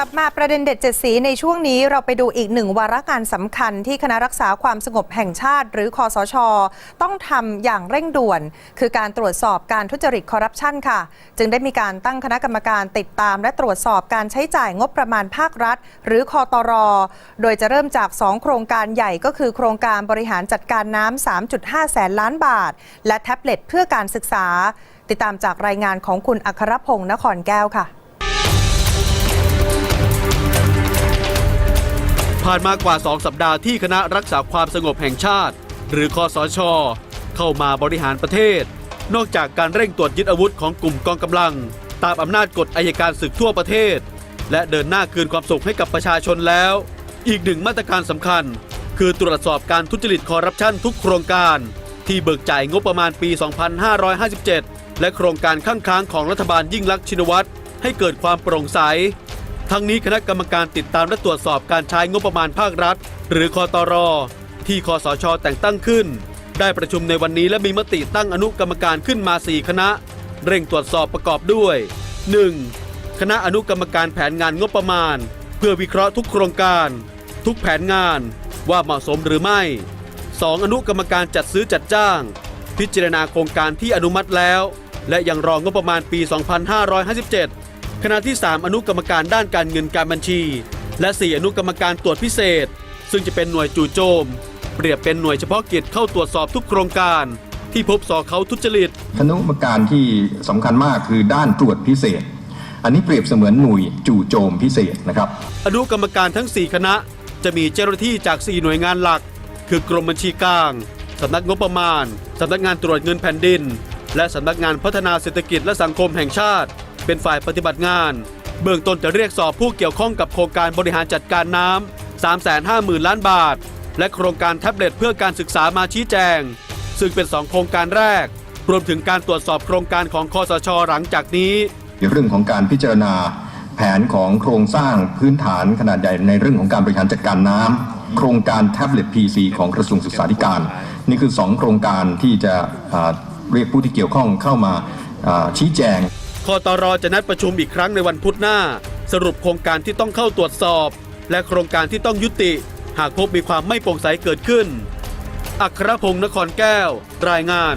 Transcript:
ลับมาประเด็นเด็ดเจ็ดสีในช่วงนี้เราไปดูอีกหนึ่งวาระการสำคัญที่คณะรักษาความสงบแห่งชาติ หรือคอสช ต้องทำอย่างเร่งด่วน คือการตรวจสอบการทุจริตคอร์รัปชันค่ะ จึงได้มีการตั้งคณะกรรมการติดตาม และตรวจสอบการใช้จ่ายงบประมาณภาครัฐ หรือคอตรโดยจะเริ่มจาก 2 โครงการใหญ่ก็คือโครงการบริหารจัดการน้ำ 3.5 แสนล้านบาท และแท็บเล็ตเพื่อการศึกษา ติดตามจากรายงานของคุณอัครพงศ์นครแก้วค่ะ ผ่านมากว่า 2 สัปดาห์ที่คณะรักษาความสงบแห่งชาติ หรือคอสช เข้ามาบริหารประเทศ นอกจากการเร่งตรวจยึดอาวุธของกลุ่มกองกำลัง ตามอำนาจกฎอายการศึกทั่วประเทศ และเดินหน้าคืนความสุขให้กับประชาชนแล้ว อีกหนึ่งมาตรการสำคัญ คือตรวจสอบการทุจริตคอร์รัปชันทุกโครงการ ที่เบิกจ่ายงบประมาณปี 2557 และโครงการข้างค้างของรัฐบาลยิ่งลักษณ์ชินวัตรให้เกิดความโปร่งใส ทั้งนี้คณะกรรมการติดตามและตรวจสอบการใช้งบประมาณภาครัฐ หรือคอตรที่คอสชแต่งตั้งขึ้น ได้ประชุมในวันนี้และมีมติตั้งอนุกรรมการขึ้นมา 4 คณะ เร่งตรวจสอบประกอบด้วย 1. คณะอนุกรรมการแผนงานงบประมาณ เพื่อวิเคราะห์ทุกโครงการ ทุกแผนงานว่าเหมาะสมหรือไม่ 2. อนุกรรมการจัดซื้อจัดจ้าง พิจารณาโครงการที่อนุมัติแล้ว และยังรองงบประมาณปี 2557 ขณะที่ 3 อนุกรรมการด้านการเงินการบัญชี และ 4 อนุกรรมการตรวจพิเศษ ซึ่งจะเป็นหน่วยจู่โจม เปรียบเป็นหน่วยเฉพาะกิจเข้าตรวจสอบทุกโครงการ ที่พบสอเขาทุจริต คณะกรรมการที่สำคัญมากคือด้านตรวจพิเศษ อันนี้เปรียบเสมือนหน่วยจู่โจมพิเศษนะครับ อนุกรรมการทั้ง 4 คณะ จะมีเจ้าหน้าที่จาก 4 หน่วยงานหลัก คือกรมบัญชีกลางสำนักงบประมาณสำนักงานตรวจเงินแผ่นดิน และสำนักงานพัฒนาเศรษฐกิจและสังคมแห่งชาติ เป็นฝ่ายปฏิบัติงาน เบื้องต้นจะเรียกสอบผู้เกี่ยวข้องกับโครงการบริหารจัดการน้ำ 350,000 ล้านบาท และโครงการแท็บเล็ตเพื่อการศึกษามาชี้แจง ซึ่งเป็น 2 โครงการแรก รวมถึงการตรวจสอบโครงการของคอสชหลังจากนี้เรื่องของการพิจารณาแผนของโครงสร้างพื้นฐานขนาดใหญ่ในเรื่องของการบริหารจัดการน้ำโครงการแท็บเล็ต PC ของกระทรวงศึกษาธิการ นี่คือ 2 โครงการที่จะเรียกผู้ที่เกี่ยวข้องเข้ามาชี้แจง คอตรจะนัดประชุมอีกครั้งในวันพุธหน้า สรุปโครงการที่ต้องเข้าตรวจสอบ และโครงการที่ต้องยุติ หากพบมีความไม่โปร่งใสเกิดขึ้น อัครพงศ์นครแก้ว รายงาน